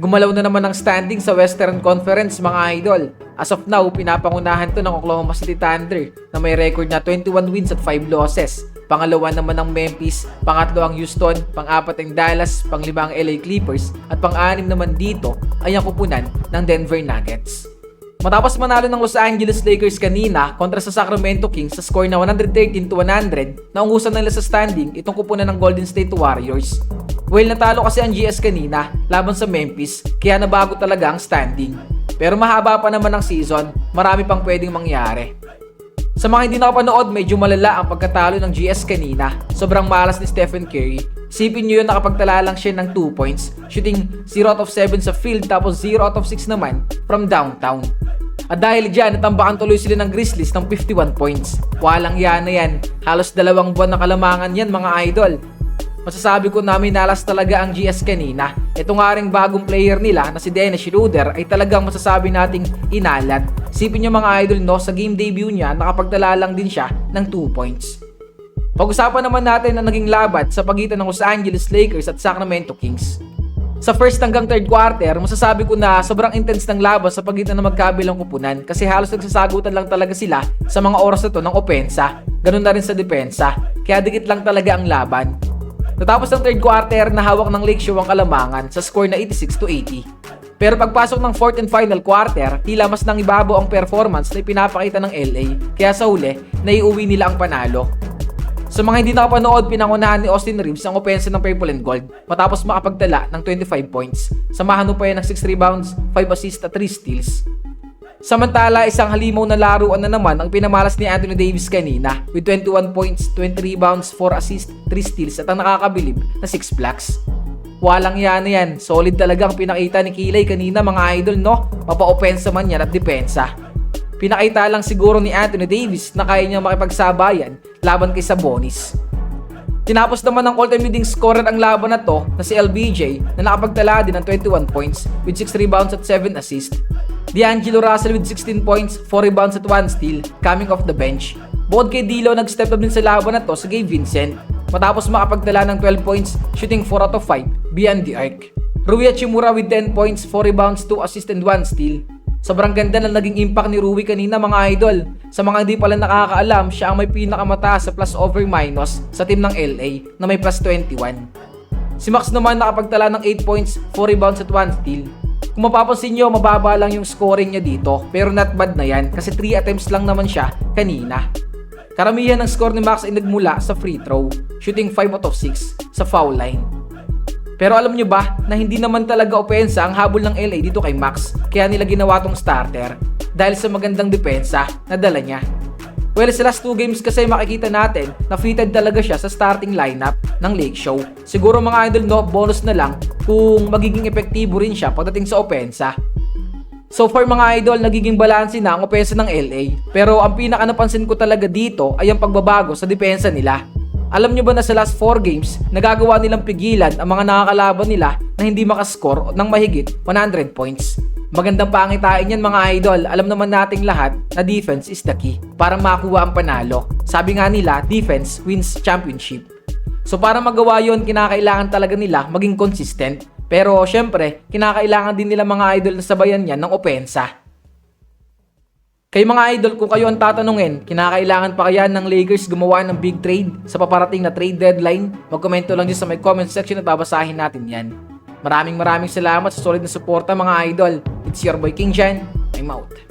Gumalaw na naman ang standing sa Western Conference mga idol. As of now, pinapangunahan to ng Oklahoma City Thunder na may record na 21 wins at 5 losses. Pangalawa naman ang Memphis, pangatlo ang Houston, pang-apat ang Dallas, panglima ang LA Clippers, at pang-anim naman dito ay ang kupunan ng Denver Nuggets. Matapos manalo ng Los Angeles Lakers kanina kontra sa Sacramento Kings sa score na 113 to 100, naungusan nila sa standing itong kupunan ng Golden State Warriors. Well, natalo kasi ang GS kanina laban sa Memphis, kaya nabago talaga ang standing. Pero mahaba pa naman ang season, marami pang pwedeng mangyari. Sa mga hindi nakapanood, medyo malala ang pagkatalo ng GS kanina. Sobrang malas ni Stephen Curry. Sipin nyo yun nakapagtala lang siya ng 2 points, shooting 0 out of 7 sa field tapos 0 out of 6 naman from downtown. At dahil dyan, natambakan tuloy sila ng Grizzlies ng 51 points. Walang yan na yan. Halos dalawang buwan na kalamangan yan mga idol. Masasabi ko na minalas talaga ang GS kanina. Ito nga ring bagong player nila na si Dennis Schroeder ay talagang masasabi nating inalat. Sipin nyo mga idol no, sa game debut niya nakapagtala lang din siya ng 2 points. Pag-usapan naman natin ang naging laban sa pagitan ng Los Angeles Lakers at Sacramento Kings. Sa first hanggang third quarter, masasabi ko na sobrang intense ng laban sa pagitan ng magkabilang kupunan kasi halos nagsasagutan lang talaga sila sa mga oras na to ng opensa. Ganun na rin sa depensa. Kaya dikit lang talaga ang laban. Natapos ng third quarter na hawak ng Lake Show ang kalamangan sa score na 86 to 80. Pero pagpasok ng fourth and final quarter, tila mas nang ibabaw ang performance na ipinapakita ng LA. Kaya sa huli, naiuwi nila ang panalo. Sa mga hindi nakapanood, pinangunahan ni Austin Reeves ang opensa ng Purple and Gold matapos makapagtala ng 25 points. Samahan mo pa yan ng 6 rebounds, 5 assists at 3 steals. Samantala, isang halimaw na laruan na naman ang pinamalas ni Anthony Davis kanina with 21 points, 20 rebounds, 4 assists, 3 steals at ang nakakabilib na 6 blocks. Walang yan na yan. Solid talaga ang pinakita ni Kilay kanina mga idol no. Mapa-opensa man yan at depensa. Pinakita lang siguro ni Anthony Davis na kaya niya makipagsabayan laban kay Sabonis. Tinapos naman ng all-time leading scorer ang laban na to na si LBJ na nakapagtala din ng 21 points with 6 rebounds at 7 assists. D'Angelo Russell with 16 points, 4 rebounds at 1 steal coming off the bench. Bukod kay D'Lo, nag-step up din sa laban na to si Gabe Vincent matapos makapagtala ng 12 points shooting 4 out of 5 beyond the arc. Rui Hachimura with 10 points, 4 rebounds, 2 assists and 1 steal. Sobrang ganda na naging impact ni Rui kanina mga idol. Sa mga hindi pala nakakaalam, siya ang may pinakamataas sa plus over minus sa team ng LA na may plus 21. Si Max naman nakapagtala ng 8 points, 4 rebounds at 1 steal. Kung mapapansin nyo, mababa lang yung scoring niya dito pero not bad na yan kasi 3 attempts lang naman siya kanina. Karamihan ng score ni Max ay nagmula sa free throw, shooting 5 out of 6 sa foul line. Pero alam nyo ba na hindi naman talaga opensa ang habol ng LA dito kay Max kaya nila ginawa tong starter dahil sa magandang depensa na dala niya. Well, sa last two games kasi makikita natin na fitted talaga siya sa starting lineup ng Lake Show. Siguro mga idol no, bonus na lang kung magiging epektibo rin siya pagdating sa opensa. So far mga idol, nagiging balanse na ang opensa ng LA. Pero ang pinaka napansin ko talaga dito ay ang pagbabago sa depensa nila. Alam nyo ba na sa last 4 games, nagagawa nilang pigilan ang mga nakakalaban nila na hindi makascore ng mahigit 100 points. Magandang pangitain yan mga idol. Alam naman nating lahat na defense is the key para makuha ang panalo. Sabi nga nila, defense wins championship. So para magawa yon kinakailangan talaga nila maging consistent. Pero syempre, kinakailangan din nila mga idol na sabayan yan ng opensa. Kay mga idol, kung kayo ang tatanungin, kinakailangan pa kaya ng Lakers gumawa ng big trade sa paparating na trade deadline? Magkomento lang dyan sa may comment section at babasahin natin yan. Maraming maraming salamat sa solid na suporta mga idol. It's your boy King Jan. I'm out.